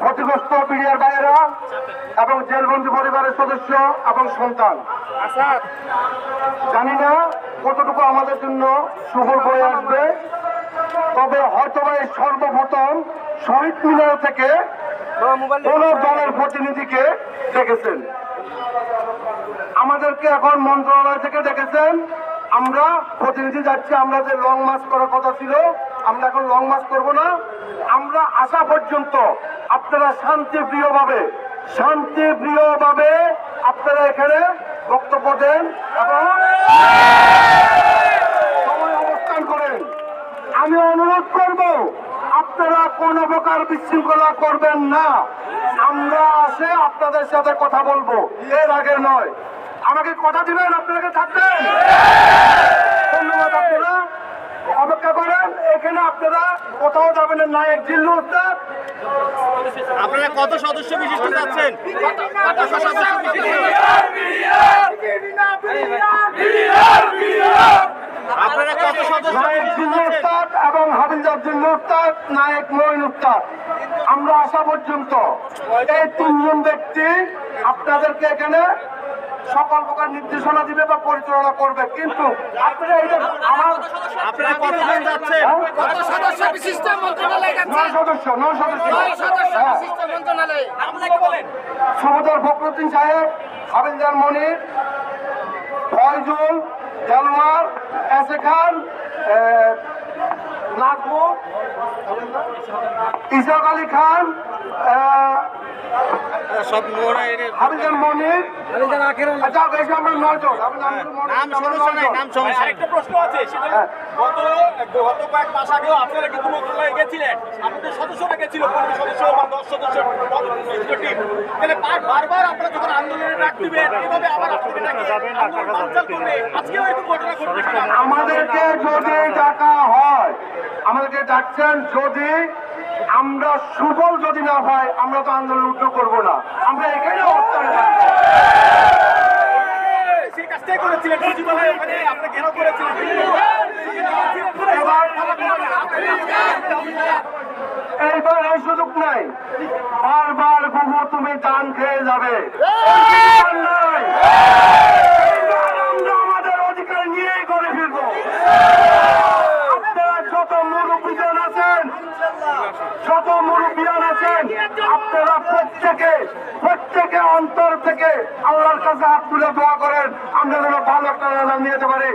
ক্ষতিগ্রস্ত বিডিআর ভাইয়েরা এবং জেলবন্দি পরিবারের সদস্য এবং সন্তান। জানি না কতটুকু আমাদের জন্য শুভর বয়ে আসবে তবে হয়তো বা এই সর্বপ্রথম শহীদ মিনার থেকে কোন দলের প্রতিনিধিকে ডেকেছেন। আমাদেরকে এখন মন্ত্রণালয় থেকে ডেকেছেন। আমরা প্রতিনিধি যাচ্ছি আমরা যে লং মার্চ করার কথা ছিল আমরা এখন লং মার্চ করব না। আমরা আসা পর্যন্ত আপনারা শান্তি শান্তিপ্রিয়ভাবে শান্তিপ্রিয়ভাবে আপনারা এখানে বক্তব্য দেন এবং সময় অবস্থান করেন। আমি অনুরোধ করব, আপনারা কোন প্রকার বিশৃঙ্খলা করবেন না। আমরা আসে আপনাদের সাথে কথা বলব। এর আগে নয়। আমাকে কথা দিবেন আপনাকে থাকবেন? অপেক্ষা করেন এখানে আপনারা কোথাও যাবেন না। এক জিল্লু আপনারা কত সদস্য বিশিষ্ট যাচ্ছেন কত সদস্য বিশিষ্ট আপনারা কত সদস্য নায়ক বিশিষ্ট জিল্লু যাচ্ছেন উস্তাদ এবং উস্তাদ নায়ক মঈন উস্তাদ। আমরা আসা পর্যন্ত এই তিনজন ব্যক্তি আপনাদেরকে এখানে সকল প্রকার নির্দেশনা দিবে বা পরিচালনা করবে। কিন্তু আপনারা এটা আমার আপনারা কতজন যাচ্ছেন? কত সদস্য বিশিষ্ট মন্ত্রণালয় যাচ্ছে নয় সদস্য নয় সদস্য। নয় সদস্য। বিশিষ্ট মন্ত্রণালয়। আপনাকে বলেন। সুবদর ফখরুদ্দিন সাহেব হাবিলদার মনির ফয়জুল জানোয়ার এসে খান নাজমুল ইসাক আলী খান সব মনির। আচ্ছা বেশি আমরা নয়জন। নাম নাম সমস্যা নাই নাম সমস্যা নাই আরেকটা প্রশ্ন আছে সেটা হ্যাঁ। গত গত কয়েক মাস আগেও আপনারা কিন্তু মন্ত্রণালয়ে গেছিলেন। আপনাদের সদস্যরা গেছিল পনেরো সদস্য বা দশ সদস্য টিম। তাহলে বারবার আপনারা যখন আন্দোলনের ডাক দিবেন এভাবে আবার আপনাদের ডাকে? আন্দোলন বানচাল করলে আজকেও এরকম ঘটনা ঘটবে। আমাদেরকে যদি ডাকা হয় আমাদেরকে ডাকছেন যদি আমরা সুফল যদি না হয় আমরা তো আন্দোলন উদ্যোগ করব না। আমরা এখানে অবস্থানে থাকব। এইবার এই সুযোগ নাই। বারবার বুবু তুমি টান খেয়ে যাবে। নাই। এইবার আমরা আমাদের অধিকার নিয়েই করে ফিরবো আপনারা যত মুরব্বীজন আছেন যত মুরব্বিয়ান আছেন, আপনারা প্রত্যেকে প্রত্যেকে অন্তর থেকে আল্লাহর কাছে হাত তুলে দোয়া করেন। আমরা যেন ভালো একটা নিয়ে যেতে পারি।